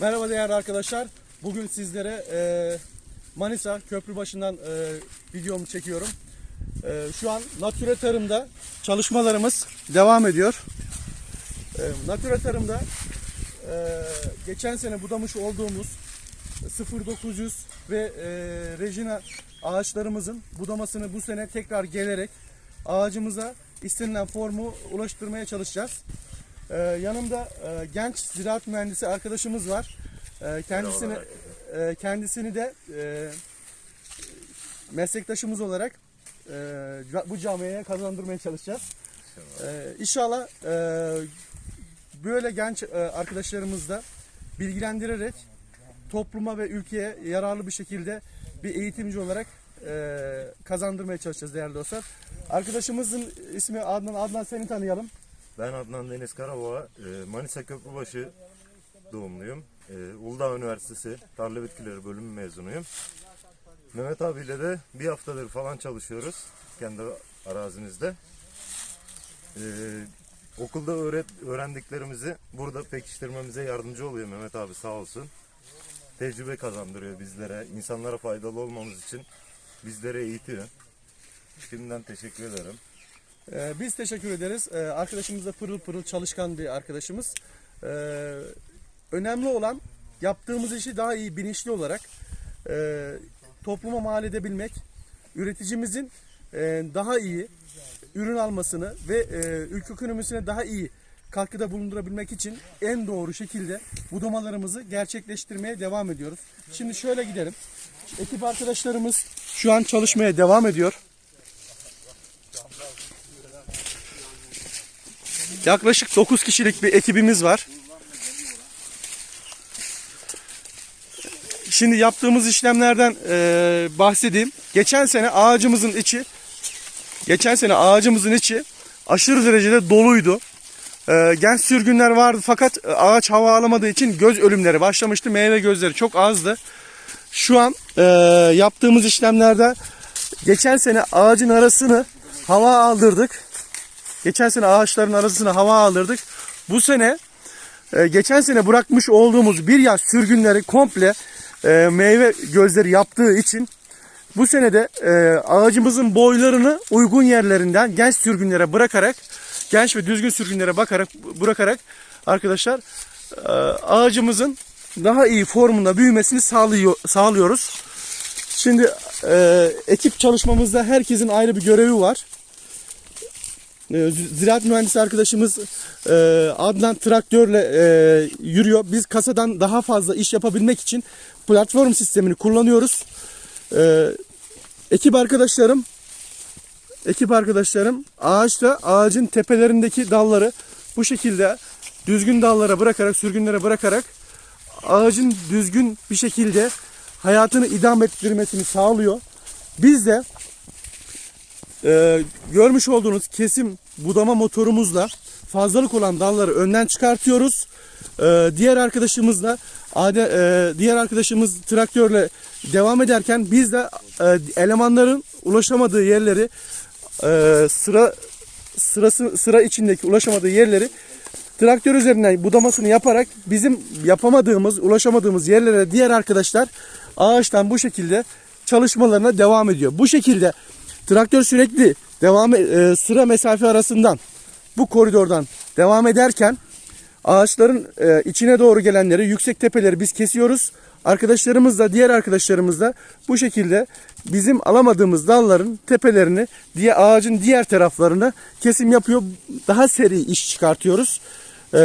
Merhaba değerli arkadaşlar. Bugün sizlere e, Manisa Köprübaşı'ndan e, videomu çekiyorum. E, şu an Nature Tarım'da çalışmalarımız devam ediyor. E, Nature Tarım'da e, geçen sene budamış olduğumuz 0900 ve e, Regina ağaçlarımızın budamasını bu sene tekrar gelerek ağacımıza istenilen formu ulaştırmaya çalışacağız. Ee, yanımda e, genç ziraat mühendisi arkadaşımız var. Ee, kendisini e, kendisini de e, meslektaşımız olarak e, bu camiye kazandırmaya çalışacağız. Ee, inşallah e, böyle genç e, arkadaşlarımızla bilgilendirerek topluma ve ülkeye yararlı bir şekilde bir eğitimci olarak e, kazandırmaya çalışacağız değerli dostlar. Arkadaşımızın ismi Adnan. Adnan seni tanıyalım. Ben Adnan Deniz Karaboğa, e, Manisa Köprübaşı doğumluyum. E, Uludağ Üniversitesi Tarla Bitkileri bölümü mezunuyum. Mehmet abiyle de bir haftadır falan çalışıyoruz kendi arazimizde. E, okulda öğrendiklerimizi burada pekiştirmemize yardımcı oluyor Mehmet abi sağ olsun. Tecrübe kazandırıyor bizlere, insanlara faydalı olmamız için bizlere eğitiyor. Şimdiden teşekkür ederim. Ee, biz teşekkür ederiz. Ee, arkadaşımız da pırıl pırıl çalışkan bir arkadaşımız. Ee, önemli olan yaptığımız işi daha iyi bilinçli olarak e, topluma mal edebilmek, üreticimizin e, daha iyi ürün almasını ve e, ülke ekonomisine daha iyi katkıda bulundurabilmek için en doğru şekilde budamalarımızı gerçekleştirmeye devam ediyoruz. Şimdi şöyle gidelim. Ekip arkadaşlarımız şu an çalışmaya devam ediyor. Yaklaşık 9 kişilik bir ekibimiz var. Şimdi yaptığımız işlemlerden eee, bahsedeyim. Geçen sene ağacımızın içi geçen sene ağacımızın içi aşırı derecede doluydu. Eee, genç sürgünler vardı fakat ağaç hava alamadığı için göz ölümleri başlamıştı. Meyve gözleri çok azdı. Şu an eee, yaptığımız işlemlerde geçen sene ağacın arasını hava aldırdık. Geçen sene ağaçların arasına hava aldırdık. Bu sene e, geçen sene bırakmış olduğumuz bir yaş sürgünleri komple e, meyve gözleri yaptığı için bu sene de e, ağacımızın boylarını uygun yerlerinden genç sürgünlere bırakarak genç ve düzgün sürgünlere bakarak bırakarak arkadaşlar ağacımızın daha iyi formunda büyümesini sağlıyor, sağlıyoruz. Şimdi e, ekip çalışmamızda herkesin ayrı bir görevi var. E, Ziraat mühendisi arkadaşımız e, Adnan traktörle e, yürüyor. Biz kasadan daha fazla iş yapabilmek için platform sistemini kullanıyoruz. E, ekip arkadaşlarım ekip arkadaşlarım ağaçta ağacın tepelerindeki dalları bu şekilde düzgün dallara bırakarak sürgünlere bırakarak ağacın düzgün bir şekilde hayatını idam ettirmesini sağlıyor. Biz de ee, görmüş olduğunuz kesim budama motorumuzla fazlalık olan dalları önden çıkartıyoruz. Ee, diğer arkadaşımızla ade, e, diğer arkadaşımız traktörle devam ederken biz de e, elemanların ulaşamadığı yerleri e, sıra sırası sıra içindeki ulaşamadığı yerleri traktör üzerinden budamasını yaparak bizim yapamadığımız, ulaşamadığımız yerlere diğer arkadaşlar ağaçtan bu şekilde çalışmalarına devam ediyor. Bu şekilde traktör sürekli devam e, sıra mesafe arasından bu koridordan devam ederken ağaçların e, içine doğru gelenleri, yüksek tepeleri biz kesiyoruz. Arkadaşlarımız da diğer arkadaşlarımız da bu şekilde bizim alamadığımız dalların tepelerini diye ağacın diğer taraflarına kesim yapıyor. Daha seri iş çıkartıyoruz. E,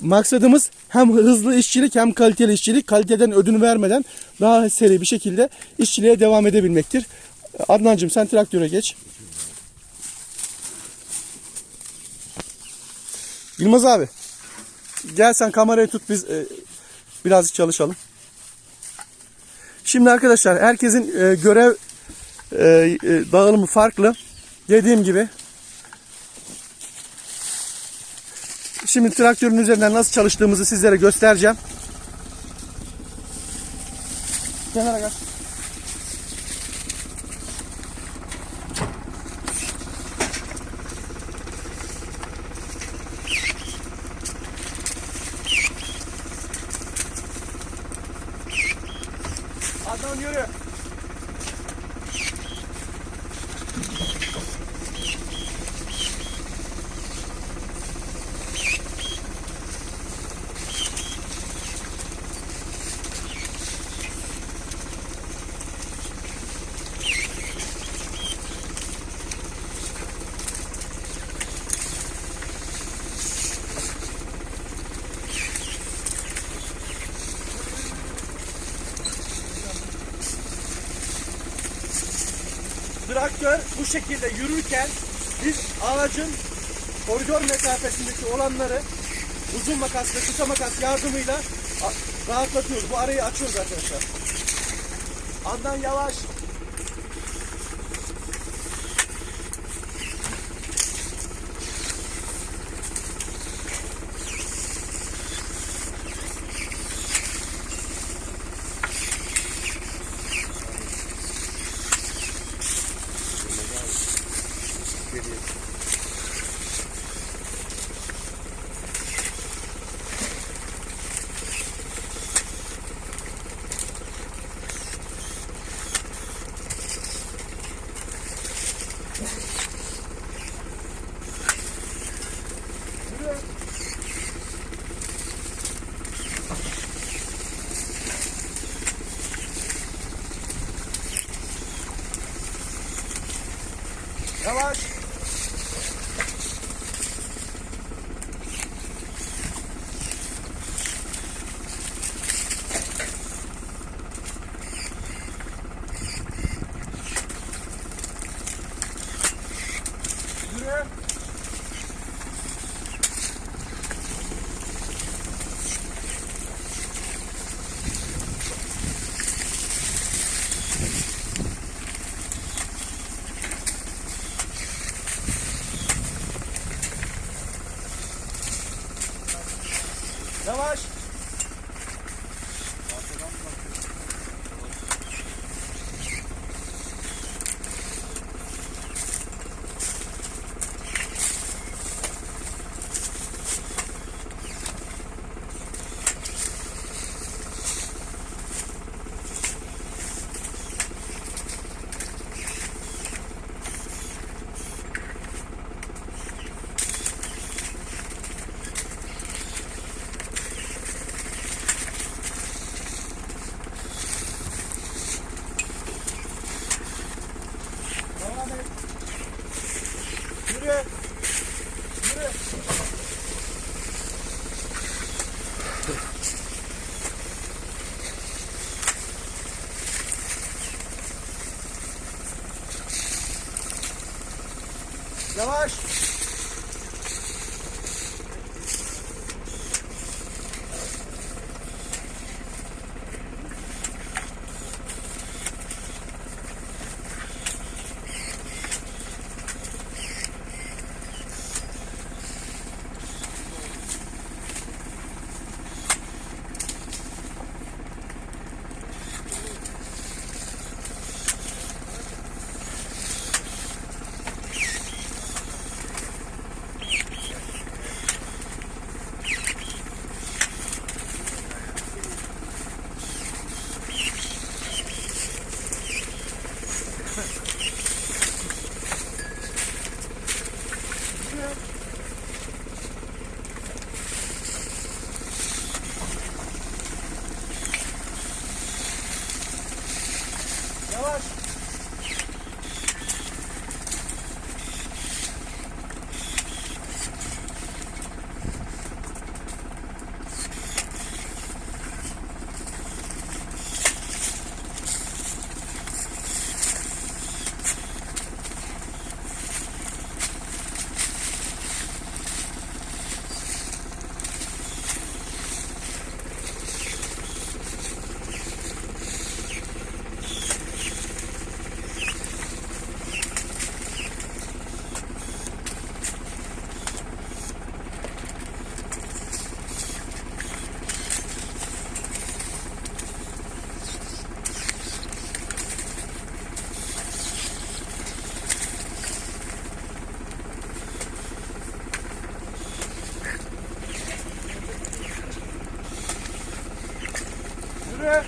maksadımız hem hızlı işçilik hem kaliteli işçilik. Kaliteden ödün vermeden daha seri bir şekilde işçiliğe devam edebilmektir. Adnancığım sen traktöre geç. Yılmaz abi. Gel sen kamerayı tut biz e, birazcık çalışalım. Şimdi arkadaşlar herkesin e, görev e, e, dağılımı farklı. Dediğim gibi. Şimdi traktörün üzerinden nasıl çalıştığımızı sizlere göstereceğim. Kenara gel. Traktör bu şekilde yürürken biz ağacın koridor mesafesindeki olanları uzun makas ve kısa makas yardımıyla rahatlatıyoruz. Bu arayı açıyoruz arkadaşlar. Adnan yavaş. Roger. buraya.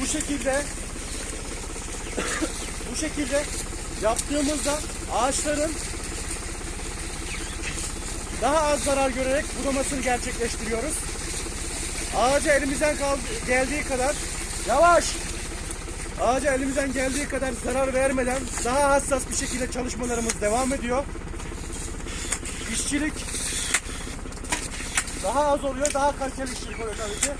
bu şekilde bu şekilde yaptığımızda ağaçların daha az zarar görerek budamasını gerçekleştiriyoruz. Ağaca elimizden geldiği kadar yavaş ağaca elimizden geldiği kadar zarar vermeden daha hassas bir şekilde çalışmalarımız devam ediyor. İşçilik daha az oluyor, daha kaliteli işçilik oluyor tabii ki.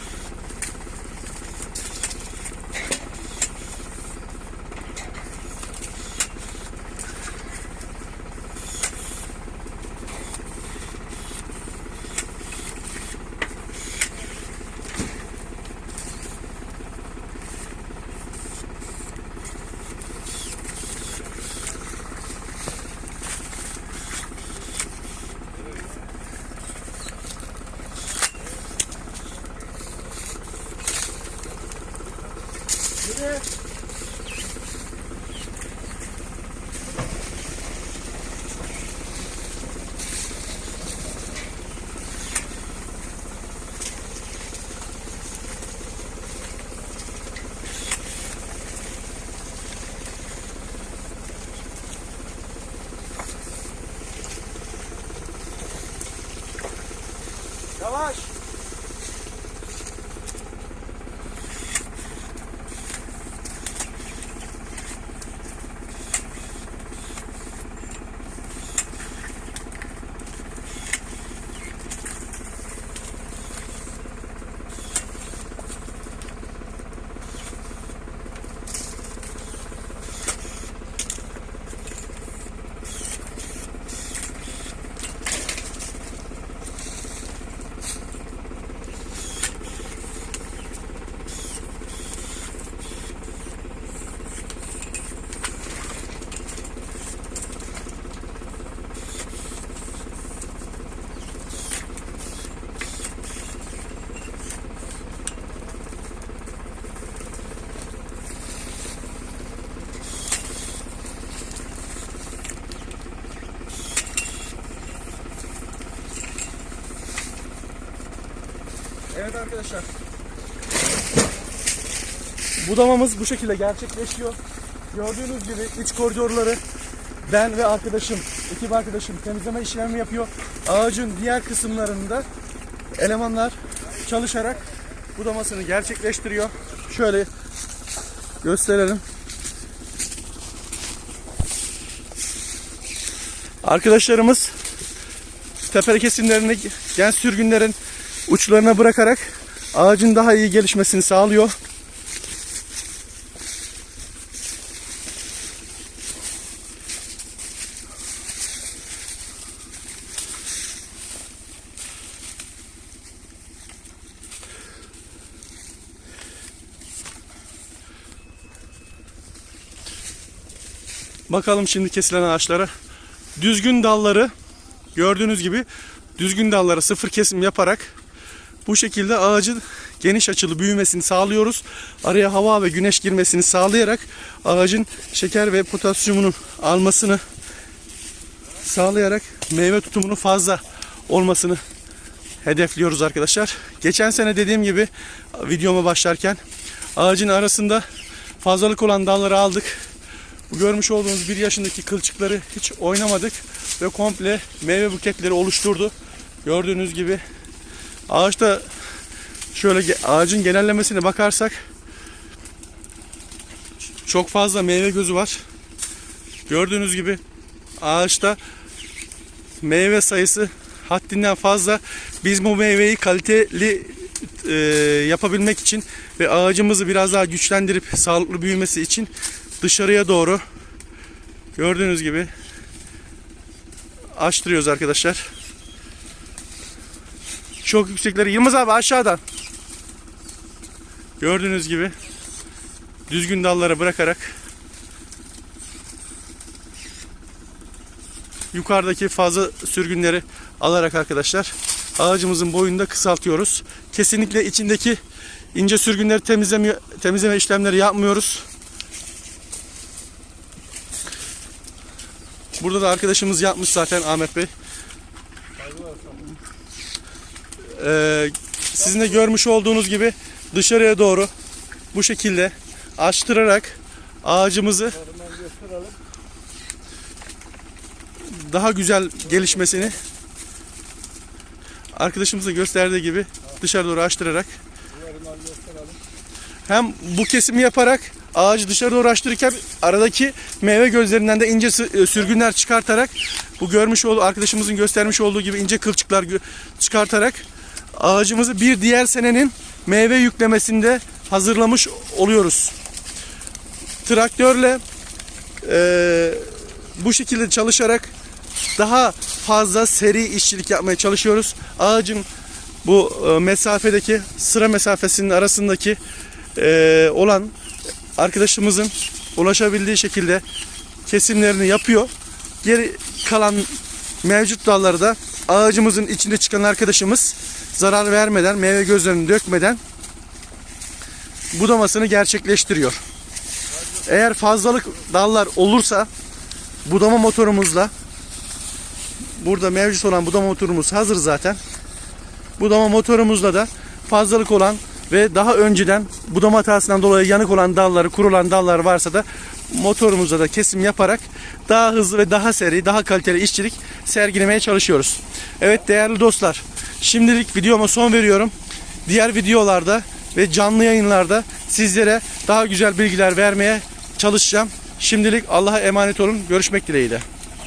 Yavaş. Evet arkadaşlar. Budamamız bu şekilde gerçekleşiyor. Gördüğünüz gibi iç koridorları ben ve arkadaşım, ekip arkadaşım temizleme işlemi yapıyor. Ağacın diğer kısımlarında elemanlar çalışarak budamasını gerçekleştiriyor. Şöyle gösterelim. Arkadaşlarımız tepeli kesimlerini gen sürgünlerin uçlarına bırakarak ağacın daha iyi gelişmesini sağlıyor. Bakalım şimdi kesilen ağaçlara. Düzgün dalları gördüğünüz gibi düzgün dallara sıfır kesim yaparak bu şekilde ağacın geniş açılı büyümesini sağlıyoruz. Araya hava ve güneş girmesini sağlayarak ağacın şeker ve potasyumunun almasını sağlayarak meyve tutumunu fazla olmasını hedefliyoruz arkadaşlar. Geçen sene dediğim gibi videoma başlarken ağacın arasında fazlalık olan dalları aldık. Bu görmüş olduğunuz bir yaşındaki kılçıkları hiç oynamadık ve komple meyve buketleri oluşturdu. Gördüğünüz gibi ağaçta şöyle ağacın genellemesine bakarsak çok fazla meyve gözü var. Gördüğünüz gibi ağaçta meyve sayısı haddinden fazla. Biz bu meyveyi kaliteli e, yapabilmek için ve ağacımızı biraz daha güçlendirip sağlıklı büyümesi için dışarıya doğru gördüğünüz gibi açtırıyoruz arkadaşlar. Çok yüksekleri Yılmaz abi aşağıdan. Gördüğünüz gibi düzgün dallara bırakarak yukarıdaki fazla sürgünleri alarak arkadaşlar ağacımızın boyunu da kısaltıyoruz. Kesinlikle içindeki ince sürgünleri temizleme, temizleme işlemleri yapmıyoruz. Burada da arkadaşımız yapmış zaten Ahmet Bey. Ee, sizin de görmüş olduğunuz gibi dışarıya doğru bu şekilde açtırarak ağacımızı daha güzel gelişmesini arkadaşımızın gösterdiği gibi dışarı doğru açtırarak hem bu kesimi yaparak ağacı dışarı doğru açtırırken aradaki meyve gözlerinden de ince e, sürgünler çıkartarak bu görmüş olduğu arkadaşımızın göstermiş olduğu gibi ince kılçıklar çıkartarak ağacımızı bir diğer senenin meyve yüklemesinde hazırlamış oluyoruz. Traktörle e, bu şekilde çalışarak daha fazla seri işçilik yapmaya çalışıyoruz. Ağacın bu e, mesafedeki sıra mesafesinin arasındaki e, olan arkadaşımızın ulaşabildiği şekilde kesimlerini yapıyor. Geri kalan mevcut dalları da ağacımızın içinde çıkan arkadaşımız zarar vermeden, meyve gözlerini dökmeden budamasını gerçekleştiriyor. Eğer fazlalık dallar olursa budama motorumuzla burada mevcut olan budama motorumuz hazır zaten. Budama motorumuzla da fazlalık olan ve daha önceden budama hatasından dolayı yanık olan dalları, kurulan dallar varsa da motorumuzla da kesim yaparak daha hızlı ve daha seri, daha kaliteli işçilik sergilemeye çalışıyoruz. Evet değerli dostlar, şimdilik videoma son veriyorum. Diğer videolarda ve canlı yayınlarda sizlere daha güzel bilgiler vermeye çalışacağım. Şimdilik Allah'a emanet olun. Görüşmek dileğiyle.